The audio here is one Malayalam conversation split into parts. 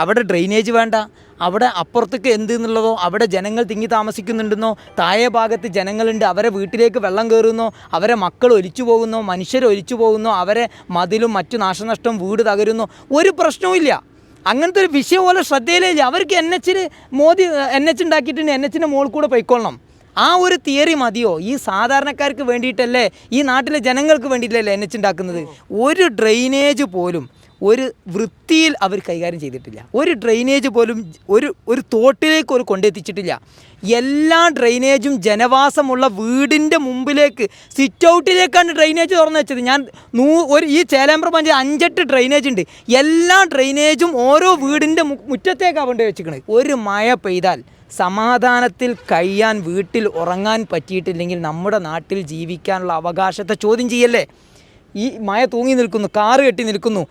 അവിടെ ഡ്രെയിനേജ് വേണ്ട. അവിടെ അപ്പുറത്തേക്ക് എന്ത് എന്നുള്ളതോ അവിടെ ജനങ്ങൾ തിങ്ങി താമസിക്കുന്നുണ്ടെന്നോ താഴെ ഭാഗത്ത് ജനങ്ങളുണ്ട് അവരെ വീട്ടിലേക്ക് വെള്ളം കയറുന്നോ അവരെ മക്കൾ ഒലിച്ചു പോകുന്നോ മനുഷ്യർ ഒലിച്ചു പോകുന്നോ അവരെ മതിലും മറ്റു നാശനഷ്ടം വീട് തകരുന്നു ഒരു പ്രശ്നവും അങ്ങനത്തെ ഒരു വിഷയം പോലെ ശ്രദ്ധയിലേ ഇല്ല. അവർക്ക് എൻ എച്ചിൽ മോദി എൻ എച്ച് ഉണ്ടാക്കിയിട്ടുണ്ട് എൻ എച്ചിന്റെ മുകളിൽ കൂടെ പൊയ്ക്കൊള്ളണം. ആ ഒരു തിയറി മതിയോ? ഈ സാധാരണക്കാർക്ക് വേണ്ടിയിട്ടല്ലേ ഈ നാട്ടിലെ ജനങ്ങൾക്ക് വേണ്ടിയിട്ടല്ലേ എൻ എച്ച് ഉണ്ടാക്കുന്നത്? ഒരു ഡ്രെയിനേജ് പോലും ഒരു വൃത്തിയിൽ അവർ കൈകാര്യം ചെയ്തിട്ടില്ല. ഒരു ഡ്രെയിനേജ് പോലും ഒരു ഒരു തോട്ടിലേക്ക് ഒരു കൊണ്ടെത്തിച്ചിട്ടില്ല. എല്ലാ ഡ്രെയിനേജും ജനവാസമുള്ള വീടിന്റെ മുമ്പിലേക്ക് സിറ്റ് ഔട്ടിലേക്കാണ് ഡ്രെയിനേജ് തുറന്നു വെച്ചത്. ഞാൻ നൂ ഒരു ഈ ചേലാമ്പ്ര പഞ്ചായത്ത് അഞ്ചെട്ട് ഡ്രെയിനേജ് ഉണ്ട്. എല്ലാ ഡ്രെയിനേജും ഓരോ വീടിന്റെ മുറ്റത്തേക്കാണ് കൊണ്ട് വെച്ചിരിക്കുന്നത് ഒരു മഴ പെയ്താൽ സമാധാനത്തിൽ കഴിയാൻ വീട്ടിൽ ഉറങ്ങാൻ പറ്റിയിട്ടില്ലെങ്കിൽ നമ്മുടെ നാട്ടിൽ ജീവിക്കാനുള്ള അവകാശത്തെ ചോദ്യം ചെയ്യല്ലേ? ഈ മഴ തൂങ്ങി നിൽക്കുന്നു കാറ് കെട്ടി നിൽക്കുന്നു.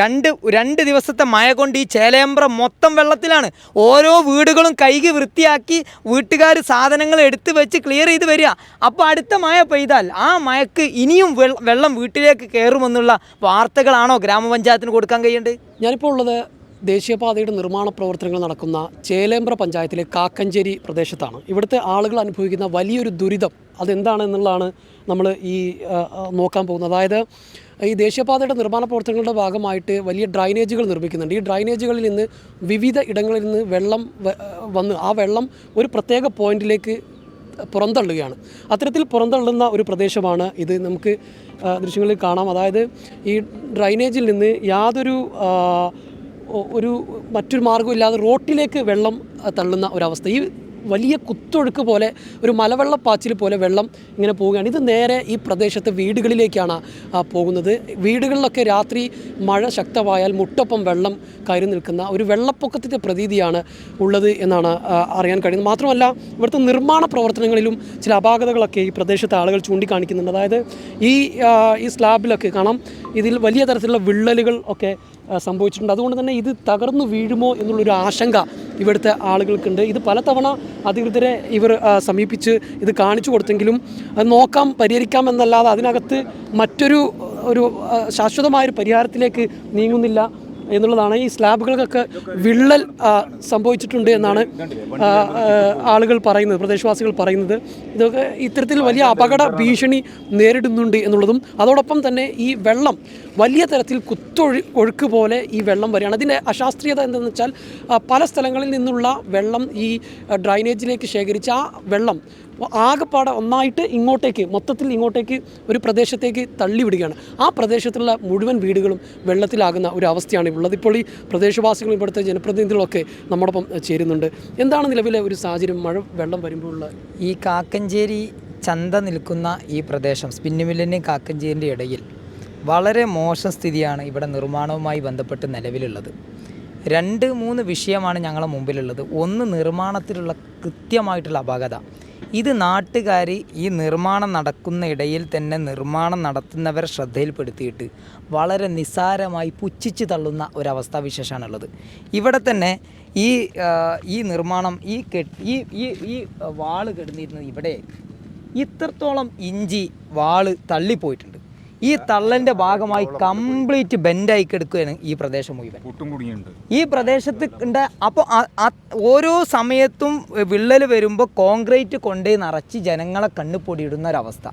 രണ്ട് രണ്ട് ദിവസത്തെ മഴ കൊണ്ട് ഈ ചേലയമ്പ്രം മൊത്തം വെള്ളത്തിലാണ്. ഓരോ വീടുകളും കൈകി വൃത്തിയാക്കി വീട്ടുകാർ സാധനങ്ങൾ എടുത്തു വെച്ച് ക്ലിയർ ചെയ്ത് വരിക. അപ്പോൾ അടുത്ത മഴ പെയ്താൽ ആ മഴക്ക് ഇനിയും വെള്ളം വീട്ടിലേക്ക് കയറുമെന്നുള്ള വാർത്തകളാണോ ഗ്രാമപഞ്ചായത്തിന് കൊടുക്കാൻ കഴിയേണ്ടത്? ഞാനിപ്പോൾ ഉള്ളത് ദേശീയപാതയുടെ നിർമ്മാണ പ്രവർത്തനങ്ങൾ നടക്കുന്ന ചേലേമ്പ്ര പഞ്ചായത്തിലെ കാക്കഞ്ചേരി പ്രദേശത്താണ്. ഇവിടുത്തെ ആളുകൾ അനുഭവിക്കുന്ന വലിയൊരു ദുരിതം അതെന്താണെന്നുള്ളതാണ് നമ്മൾ ഈ നോക്കാൻ പോകുന്നത്. അതായത് ഈ ദേശീയപാതയുടെ നിർമ്മാണ പ്രവർത്തനങ്ങളുടെ ഭാഗമായിട്ട് വലിയ ഡ്രൈനേജുകൾ നിർമ്മിക്കുന്നുണ്ട്. ഈ ഡ്രൈനേജുകളിൽ നിന്ന് വിവിധ ഇടങ്ങളിൽ നിന്ന് വെള്ളം വന്ന് ആ വെള്ളം ഒരു പ്രത്യേക പോയിന്റിലേക്ക് പുറന്തള്ളുകയാണ്. അത്തരത്തിൽ പുറന്തള്ളുന്ന ഒരു പ്രദേശമാണ് ഇത്. നമുക്ക് ദൃശ്യങ്ങളിൽ കാണാം. അതായത് ഈ ഡ്രൈനേജിൽ നിന്ന് യാതൊരു ഒരു മറ്റൊരു മാർഗമില്ലാതെ റോട്ടിലേക്ക് വെള്ളം തള്ളുന്ന ഒരവസ്ഥ. ഈ വലിയ കുത്തൊഴുക്ക് പോലെ ഒരു മലവെള്ളപ്പാച്ചിൽ പോലെ വെള്ളം ഇങ്ങനെ പോവുകയാണ്. ഇത് നേരെ ഈ പ്രദേശത്തെ വീടുകളിലേക്കാണ് പോകുന്നത്. വീടുകളിലൊക്കെ രാത്രി മഴ ശക്തമായാൽ മുട്ടൊപ്പം വെള്ളം കയറി നിൽക്കുന്ന ഒരു വെള്ളപ്പൊക്കത്തിന്റെ പ്രതീതിയാണ് ഉള്ളത് എന്നാണ് അറിയാൻ കഴിയുന്നത്. മാത്രമല്ല ഇവിടുത്തെ നിർമ്മാണ പ്രവർത്തനങ്ങളിലും ചില അപാകതകളൊക്കെ ഈ പ്രദേശത്തെ ആളുകൾ ചൂണ്ടിക്കാണിക്കുന്നുണ്ട്. അതായത് ഈ ഈ സ്ലാബിലൊക്കെ കാണാം. ഇതിൽ വലിയ തരത്തിലുള്ള വിള്ളലുകൾ ഒക്കെ സംഭവിച്ചിട്ടുണ്ട്. അതുകൊണ്ട് തന്നെ ഇത് തകർന്നു വീഴുമോ എന്നുള്ളൊരു ആശങ്ക ഇവിടുത്തെ ആളുകൾക്കുണ്ട്. ഇത് പലതവണ അധികൃതരെ ഇവർ സമീപിച്ച് ഇത് കാണിച്ചു കൊടുത്തെങ്കിലും അത് നോക്കാം പരിഹരിക്കാം എന്നല്ലാതെ അതിനകത്ത് മറ്റൊരു ഒരു ശാശ്വതമായൊരു പരിഹാരത്തിലേക്ക് നീങ്ങുന്നില്ല. എന്നുള്ളതാണ്. ഈ സ്ലാബുകൾക്കൊക്കെ വിള്ളൽ സംഭവിച്ചിട്ടുണ്ട് എന്നാണ് ആളുകൾ പറയുന്നത് പ്രദേശവാസികൾ പറയുന്നത്. ഇതൊക്കെ ഇത്തരത്തിൽ വലിയ അപകട ഭീഷണി നേരിടുന്നുണ്ട് എന്നുള്ളതും അതോടൊപ്പം തന്നെ ഈ വെള്ളം വലിയ തരത്തിൽ കുത്തൊഴു ഒഴുക്ക് പോലെ ഈ വെള്ളം വരികയാണ്. അതിന്റെ അശാസ്ത്രീയത എന്തെന്ന് വെച്ചാൽ പല സ്ഥലങ്ങളിൽ നിന്നുള്ള വെള്ളം ഈ ഡ്രൈനേജിലേക്ക് ശേഖരിച്ച ആ വെള്ളം ആകെപ്പാടെ ഒന്നായിട്ട് ഇങ്ങോട്ടേക്ക് മൊത്തത്തിൽ ഇങ്ങോട്ടേക്ക് ഒരു പ്രദേശത്തേക്ക് തള്ളിവിടുകയാണ്. ആ പ്രദേശത്തുള്ള മുഴുവൻ വീടുകളും വെള്ളത്തിലാകുന്ന ഒരു അവസ്ഥയാണ് ഉള്ളത് ഇപ്പോൾ ഈ പ്രദേശവാസികളും ഇവിടുത്തെ ജനപ്രതിനിധികളൊക്കെ നമ്മോടൊപ്പം ചേരുന്നുണ്ട്. എന്താണ് നിലവിലെ ഒരു സാഹചര്യം? മഴ വെള്ളം വരുമ്പോഴുള്ള ഈ കാക്കഞ്ചേരി ചന്ത നിൽക്കുന്ന ഈ പ്രദേശം സ്പിന്നുമില്ലിന്റെയും കാക്കഞ്ചേരിന്റെ ഇടയിൽ വളരെ മോശം സ്ഥിതിയാണ് ഇവിടെ നിർമ്മാണവുമായി ബന്ധപ്പെട്ട് നിലവിലുള്ളത്. രണ്ട് മൂന്ന് വിഷയമാണ് ഞങ്ങളുടെ മുമ്പിലുള്ളത്. ഒന്ന് നിർമ്മാണത്തിലുള്ള കൃത്യമായിട്ടുള്ള അപാകത. ഇത് നാട്ടുകാർ ഈ നിർമ്മാണം നടക്കുന്ന ഇടയിൽ തന്നെ നിർമ്മാണം നടത്തുന്നവർ ശ്രദ്ധയിൽപ്പെടുത്തിയിട്ട് വളരെ നിസ്സാരമായി പുച്ഛിച്ച് തള്ളുന്ന ഒരവസ്ഥാവിശേഷമാണുള്ളത് ഇവിടെ തന്നെ ഈ ഈ നിർമ്മാണം ഈ കെട്ട് ഈ ഈ ഈ വാൾ കിടന്നിരുന്നത് ഇവിടെ. ഇത്രത്തോളം ഇഞ്ചി വാൾ തള്ളിപ്പോയിട്ടുണ്ട്. ഈ തള്ളന്റെ ഭാഗമായി കംപ്ലീറ്റ് ബെൻഡായി കിടക്കുകയാണ് ഈ പ്രദേശം മുഴുവൻ. ഈ പ്രദേശത്ത് ഉണ്ട്. അപ്പോൾ ഓരോ സമയത്തും വിള്ളൽ വരുമ്പോൾ കോൺക്രീറ്റ് കൊണ്ടേ നിറച്ച് ജനങ്ങളെ കണ്ണുപൊടിയിടുന്ന ഒരവസ്ഥ.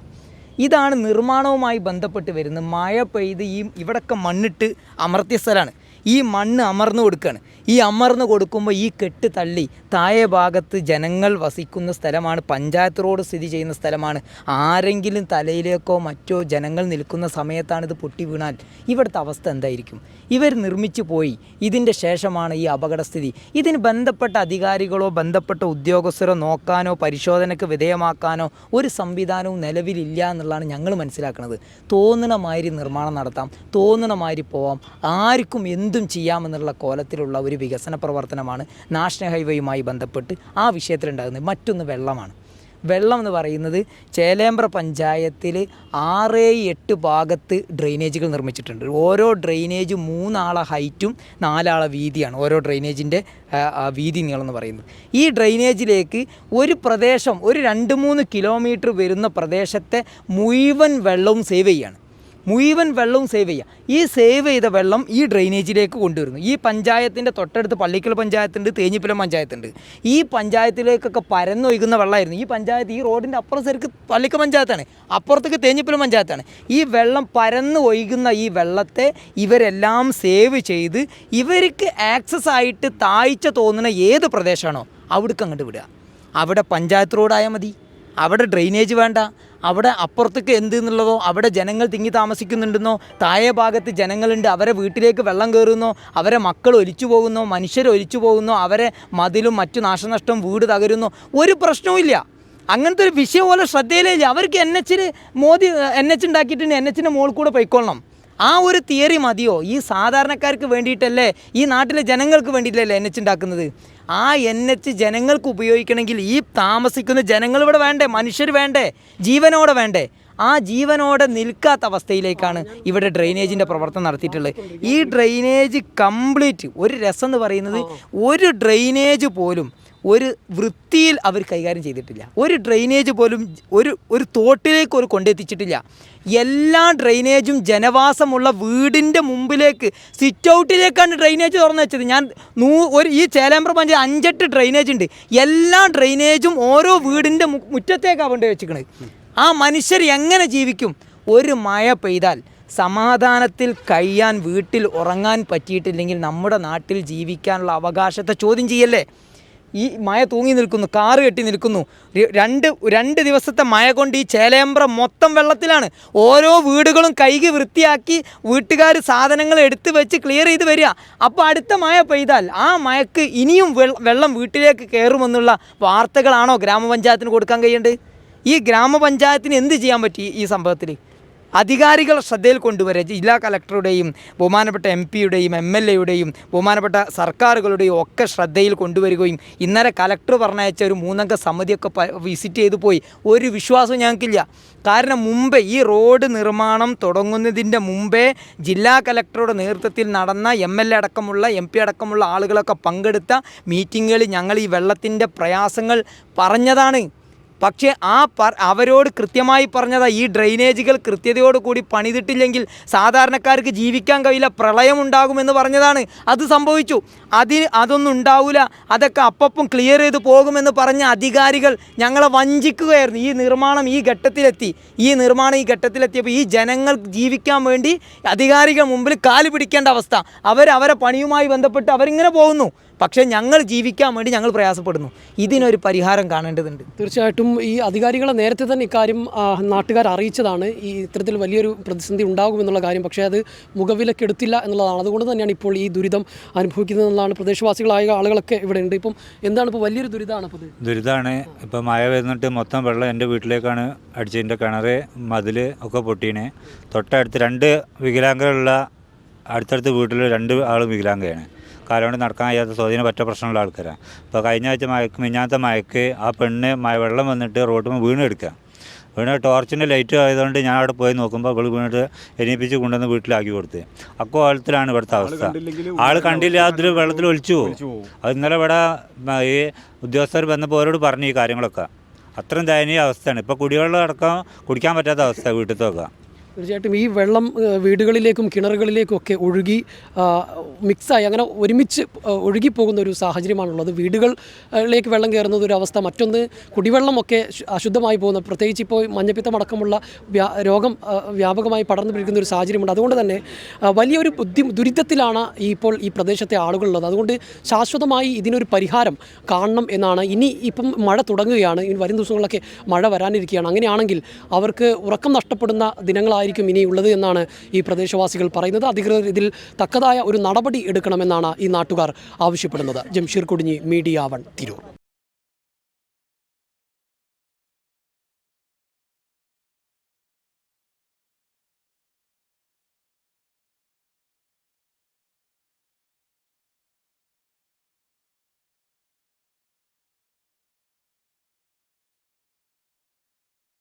ഇതാണ് നിർമ്മാണവുമായി ബന്ധപ്പെട്ട് വരുന്നത് മഴ പെയ്ത് ഈ ഇവിടൊക്കെ മണ്ണിട്ട് അമർത്തിയ സ്ഥലമാണ് ഈ മണ്ണ് അമർന്നു കൊടുക്കുകയാണ് ഈ അമർന്നു കൊടുക്കുമ്പോൾ ഈ കെട്ട് തള്ളി താഴെ ഭാഗത്ത് ജനങ്ങൾ വസിക്കുന്ന സ്ഥലമാണ് പഞ്ചായത്ത് റോഡ് സ്ഥിതി ചെയ്യുന്ന സ്ഥലമാണ്. ആരെങ്കിലും തലയിലേക്കോ മറ്റോ ജനങ്ങൾ നിൽക്കുന്ന സമയത്താണ് ഇത് പൊട്ടി വീണാൽ ഇവിടുത്തെ അവസ്ഥ എന്തായിരിക്കും? ഇവർ നിർമ്മിച്ചു പോയി. ഇതിന്റെ ശേഷമാണ് ഈ അപകടസ്ഥിതി ഇതിന് ബന്ധപ്പെട്ട അധികാരികളോ ബന്ധപ്പെട്ട ഉദ്യോഗസ്ഥരോ നോക്കാനോ പരിശോധനയ്ക്ക് വിധേയമാക്കാനോ ഒരു സംവിധാനവും നിലവിലില്ല എന്നുള്ളതാണ് ഞങ്ങൾ മനസ്സിലാക്കുന്നത്. തോന്നണമാതിരി നിർമ്മാണം നടത്താം. തോന്നണമാതിരി പോവാം. ആർക്കും എന്തും ചെയ്യാമെന്നുള്ള കോലത്തിലുള്ള ഒരു വികസന പ്രവർത്തനമാണ് നാഷണൽ ഹൈവേയുമായി ബന്ധപ്പെട്ട് ആ വിഷയത്തിലുണ്ടാകുന്നത്. മറ്റൊന്ന് വെള്ളമാണ്. വെള്ളം എന്ന് പറയുന്നത് ചേലേമ്പ്ര പഞ്ചായത്തിൽ ആറ് എട്ട് ഭാഗത്ത് ഡ്രെയിനേജുകൾ നിർമ്മിച്ചിട്ടുണ്ട്. ഓരോ ഡ്രെയിനേജ് മൂന്നാളെ ഹൈറ്റും നാലാളെ വീതിയാണ്. ഓരോ ഡ്രെയിനേജിന്റെ വീതി നീളം എന്ന് പറയുന്നത്. ഈ ഡ്രെയിനേജിലേക്ക് ഒരു പ്രദേശം ഒരു രണ്ട് മൂന്ന് കിലോമീറ്റർ വരുന്ന പ്രദേശത്തെ മുഴുവൻ വെള്ളവും സേവ് ചെയ്യാണ് മുഴുവൻ വെള്ളവും സേവ് ചെയ്യുക ഈ സേവ് ചെയ്ത വെള്ളം ഈ ഡ്രെയിനേജിലേക്ക് കൊണ്ടുവരുന്നു. ഈ പഞ്ചായത്തിന്റെ തൊട്ടടുത്ത് പള്ളിക്കൽ പഞ്ചായത്തുണ്ട് തേഞ്ഞിപ്പലം പഞ്ചായത്തുണ്ട്. ഈ പഞ്ചായത്തിലേക്കൊക്കെ പരന്നൊഴുകുന്ന വെള്ളമായിരുന്നു. ഈ പഞ്ചായത്ത് ഈ റോഡിന്റെ അപ്പുറം ശരിക്ക് പള്ളിക്കൽ പഞ്ചായത്താണ്. അപ്പുറത്തേക്ക് തേഞ്ഞിപ്പലം പഞ്ചായത്താണ്. ഈ വെള്ളം പരന്ന് ഒഴുകുന്ന ഈ വെള്ളത്തെ ഇവരെല്ലാം സേവ് ചെയ്ത് ഇവർക്ക് ആക്സസ് ആയിട്ട് താഴ്ച തോന്നുന്ന ഏത് പ്രദേശമാണോ അവിടേക്ക് അങ്ങോട്ട് വിടുക. അവിടെ പഞ്ചായത്ത് റോഡായാൽ മതി. അവിടെ ഡ്രെയിനേജ് വേണ്ട. അവിടെ അപ്പുറത്തേക്ക് എന്ത് എന്നുള്ളതോ അവിടെ ജനങ്ങൾ തിങ്ങി താമസിക്കുന്നുണ്ടെന്നോ താഴെ ഭാഗത്ത് ജനങ്ങളുണ്ട് അവരെ വീട്ടിലേക്ക് വെള്ളം കയറുന്നോ അവരെ മക്കൾ ഒലിച്ചു പോകുന്നോ മനുഷ്യർ ഒലിച്ചു പോകുന്നോ അവരെ മതിലും മറ്റു നാശനഷ്ടം വീട് തകരുന്നു. ഒരു പ്രശ്നവും അങ്ങനത്തെ ഒരു വിഷയം പോലെ ശ്രദ്ധയിലില്ല അവർക്ക് എൻ എച്ചിന് മോദി എൻ എച്ച് ഉണ്ടാക്കിയിട്ടുണ്ട്. എൻ എച്ചിന്റെ മുകളിൽ കൂടെ പൊയ്ക്കൊള്ളണം. ആ ഒരു തിയറി മതിയോ? ഈ സാധാരണക്കാർക്ക് വേണ്ടിയിട്ടല്ലേ? ഈ നാട്ടിലെ ജനങ്ങൾക്ക് വേണ്ടിയിട്ടല്ലേ എൻ എച്ച് ഉണ്ടാക്കുന്നത്? ആ എൻ എച്ച് ജനങ്ങൾക്ക് ഉപയോഗിക്കണമെങ്കിൽ ഈ താമസിക്കുന്ന ജനങ്ങൾ ഇവിടെ വേണ്ടേ? മനുഷ്യർ വേണ്ടേ? ജീവനോടെ വേണ്ടേ? ആ ജീവനോടെ നിൽക്കാത്ത അവസ്ഥയിലേക്കാണ് ഇവിടെ ഡ്രെയിനേജിന്റെ പ്രവർത്തനം നടത്തിയിട്ടുള്ളത്. ഈ ഡ്രെയിനേജ് കംപ്ലീറ്റ് ഒരു രസം എന്ന് പറയുന്നത് ഒരു ഡ്രെയിനേജ് പോലും ഒരു വൃത്തിയിൽ അവർ കൈകാര്യം ചെയ്തിട്ടില്ല. ഒരു ഡ്രെയിനേജ് പോലും ഒരു ഒരു തോട്ടിലേക്ക് ഒരു കൊണ്ടെത്തിച്ചിട്ടില്ല. എല്ലാ ഡ്രെയിനേജും ജനവാസമുള്ള വീടിന്റെ മുമ്പിലേക്ക് സിറ്റ് ഔട്ടിലേക്കാണ് ഡ്രെയിനേജ് തുറന്നു വെച്ചത്. ഞാൻ നൂ ഒരു ഈ ചേലാമ്പ്ര പഞ്ചായത്ത് അഞ്ചെട്ട് ഡ്രെയിനേജ് ഉണ്ട്. എല്ലാ ഡ്രെയിനേജും ഓരോ വീടിന്റെ മുറ്റത്തേക്കാണ് കൊണ്ട് വെച്ചിരിക്കുന്നത് ആ മനുഷ്യർ എങ്ങനെ ജീവിക്കും? ഒരു മഴ പെയ്താൽ സമാധാനത്തിൽ കഴിയാൻ വീട്ടിൽ ഉറങ്ങാൻ പറ്റിയിട്ടില്ലെങ്കിൽ നമ്മുടെ നാട്ടിൽ ജീവിക്കാനുള്ള അവകാശത്തെ ചോദ്യം ചെയ്യല്ലേ? ഈ മഴ തൂങ്ങി നിൽക്കുന്നു കാറ് കെട്ടി നിൽക്കുന്നു. രണ്ട് രണ്ട് ദിവസത്തെ മഴ കൊണ്ട് ഈ ചേലയമ്പ്ര മൊത്തം വെള്ളത്തിലാണ്. ഓരോ വീടുകളും കൈകി വൃത്തിയാക്കി വീട്ടുകാർ സാധനങ്ങൾ എടുത്തു വെച്ച് ക്ലിയർ ചെയ്ത് വരിക. അപ്പോൾ അടുത്ത മഴ പെയ്താൽ ആ മഴക്ക് ഇനിയും വെള്ളം വീട്ടിലേക്ക് കയറുമെന്നുള്ള വാർത്തകളാണോ ഗ്രാമപഞ്ചായത്തിന് കൊടുക്കാൻ കഴിയേണ്ടത്? ഈ ഗ്രാമപഞ്ചായത്തിന് എന്ത് ചെയ്യാൻ പറ്റി ഈ സംഭവത്തിൽ അധികാരികൾ ശ്രദ്ധയിൽ കൊണ്ടുവരെ ജില്ലാ കലക്ടറുടെയും ബഹുമാനപ്പെട്ട എം പിയുടെയും എം എൽ എയുടെയും ബഹുമാനപ്പെട്ട സർക്കാരുകളുടെയും ഒക്കെ ശ്രദ്ധയിൽ കൊണ്ടുവരികയും ഇന്നലെ കലക്ടർ പറഞ്ഞയച്ച ഒരു മൂന്നംഗ സമിതിയൊക്കെ വിസിറ്റ് ചെയ്തു പോയി. ഒരു വിശ്വാസവും ഞങ്ങൾക്കില്ല. കാരണം മുമ്പേ ഈ റോഡ് നിർമ്മാണം തുടങ്ങുന്നതിന്റെ മുമ്പേ ജില്ലാ കലക്ടറുടെ നേതൃത്വത്തിൽ നടന്ന എം എൽ എ അടക്കമുള്ള എം പി അടക്കമുള്ള ആളുകളൊക്കെ പങ്കെടുത്ത മീറ്റിങ്ങുകളിൽ ഞങ്ങൾ ഈ വെള്ളത്തിന്റെ പ്രയാസങ്ങൾ പറഞ്ഞതാണ്. പക്ഷേ ആ അവരോട് കൃത്യമായി പറഞ്ഞതാ ഈ ഡ്രെയിനേജുകൾ കൃത്യതയോടുകൂടി പണിതിട്ടില്ലെങ്കിൽ സാധാരണക്കാർക്ക് ജീവിക്കാൻ കഴിയില്ല പ്രളയമുണ്ടാകുമെന്ന് പറഞ്ഞതാണ്. അത് സംഭവിച്ചു. അതിന് അതൊന്നും ഉണ്ടാവില്ല അതൊക്കെ അപ്പം ക്ലിയർ ചെയ്ത് പോകുമെന്ന് പറഞ്ഞ അധികാരികൾ ഞങ്ങളെ വഞ്ചിക്കുകയായിരുന്നു. ഈ നിർമ്മാണം ഈ ഘട്ടത്തിലെത്തി. ഈ നിർമ്മാണം ഈ ഘട്ടത്തിലെത്തിയപ്പോൾ ഈ ജനങ്ങൾ ജീവിക്കാൻ വേണ്ടി അധികാരികൾ മുമ്പിൽ കാൽ പിടിക്കേണ്ട അവസ്ഥ. അവർ അവരെ പണിയുമായി ബന്ധപ്പെട്ട് അവരിങ്ങനെ പോകുന്നു. പക്ഷേ ഞങ്ങൾ ജീവിക്കാൻ വേണ്ടി ഞങ്ങൾ പ്രയാസപ്പെടുന്നു. ഇതിനൊരു പരിഹാരം കാണേണ്ടതുണ്ട്. തീർച്ചയായിട്ടും ഈ അധികാരികളെ നേരത്തെ തന്നെ ഇക്കാര്യം നാട്ടുകാർ അറിയിച്ചതാണ്. ഈ ഇത്തരത്തിൽ വലിയൊരു പ്രതിസന്ധി ഉണ്ടാകുമെന്നുള്ള കാര്യം. പക്ഷേ അത് മുഖവിലക്കെടുത്തില്ല എന്നുള്ളതാണ്. അതുകൊണ്ട് തന്നെയാണ് ഇപ്പോൾ ഈ ദുരിതം അനുഭവിക്കുന്നതെന്നാണ് പ്രദേശവാസികളായ ആളുകളൊക്കെ ഇവിടെ ഉണ്ട്. ഇപ്പം എന്താണ് ഇപ്പോൾ വലിയൊരു ദുരിതമാണ് അപ്പോൾ ദുരിതമാണ്. ഇപ്പം മഴ വരുന്നിട്ട് മൊത്തം വെള്ളം എന്റെ വീട്ടിലേക്കാണ് അടിച്ചതിന്റെ കിണറ് മതിൽ ഒക്കെ പൊട്ടീനെ തൊട്ടടുത്ത് രണ്ട് വികലാംഗങ്ങളുള്ള അടുത്തടുത്ത് വീട്ടിൽ രണ്ട് ആളും വികലാംഗയാണ് കാലം കൊണ്ട് നടക്കാൻ കഴിയാത്ത സ്വാധീനം പറ്റ പ്രശ്നമുള്ള ആൾക്കാരാണ്. അപ്പോൾ കഴിഞ്ഞ ആഴ്ച മയക്ക് മിഞ്ഞാത്ത മയക്ക് ആ പെണ്ണ് മഴ വെള്ളം വന്നിട്ട് റോഡിൽ വീണ് എടുക്കുക വീണ് ടോർച്ചിന്റെ ലൈറ്റ് ആയതുകൊണ്ട് ഞാൻ അവിടെ പോയി നോക്കുമ്പോൾ അവൾ വീണിട്ട് എണീപ്പിച്ച് കൊണ്ടുവന്ന് വീട്ടിലാക്കി കൊടുത്ത്. അക്കോലത്തിലാണ് ഇവിടുത്തെ അവസ്ഥ. ആൾ കണ്ടില്ല അതിൽ വെള്ളത്തിൽ ഒലിച്ചു പോകും അത് ഇന്നലെ ഇവിടെ ഈ ഉദ്യോഗസ്ഥർ വന്നപ്പോൾ അവരോട് പറഞ്ഞു ഈ കാര്യങ്ങളൊക്കെ. അത്രയും ദയനീയ അവസ്ഥയാണ്. ഇപ്പോൾ കുടിവെള്ളം അടക്കം കുടിക്കാൻ പറ്റാത്ത അവസ്ഥ വീട്ടിൽ വീട്ടിലത്തൊക്കെ തീർച്ചയായിട്ടും ഈ വെള്ളം വീടുകളിലേക്കും കിണറുകളിലേക്കും ഒക്കെ ഒഴുകി മിക്സായി അങ്ങനെ ഒരുമിച്ച് ഒഴുകി ഒഴുകിപ്പോകുന്ന ഒരു സാഹചര്യമാണുള്ളത്. വീടുകളിലേക്ക് വെള്ളം കയറുന്നത് ഒരു അവസ്ഥ. മറ്റൊന്ന് കുടിവെള്ളമൊക്കെ അശുദ്ധമായി പോകുന്ന പ്രത്യേകിച്ച് ഇപ്പോൾ മഞ്ഞപ്പിത്തം അടക്കമുള്ള രോഗം വ്യാപകമായി പടർന്നു പിടിക്കുന്ന ഒരു സാഹചര്യമുണ്ട്. അതുകൊണ്ട് തന്നെ വലിയൊരു ബുദ്ധി ദുരിതത്തിലാണ് ഇപ്പോൾ ഈ പ്രദേശത്തെ ആളുകളുള്ളത്. അതുകൊണ്ട് ശാശ്വതമായി ഇതിനൊരു പരിഹാരം കാണണം എന്നാണ്. ഇനി ഇപ്പം മഴ തുടങ്ങുകയാണ്. ഇനി വരും ദിവസങ്ങളിലൊക്കെ മഴ വരാനിരിക്കുകയാണ്. അങ്ങനെയാണെങ്കിൽ അവർക്ക് ഉറക്കം നഷ്ടപ്പെടുന്ന ദിനങ്ങളായിരിക്കും ഇനി ഇനിയുള്ളത് എന്നാണ് ഈ പ്രദേശവാസികൾ പറയുന്നത്. അധികൃതർ ഇതിൽ തക്കതായ ഒരു നടപടി എടുക്കണമെന്നാണ് ഈ നാട്ടുകാർ ആവശ്യപ്പെടുന്നത്. ജംഷീർ കുടുങ്ങി മീഡിയ വൺ തിരൂർ.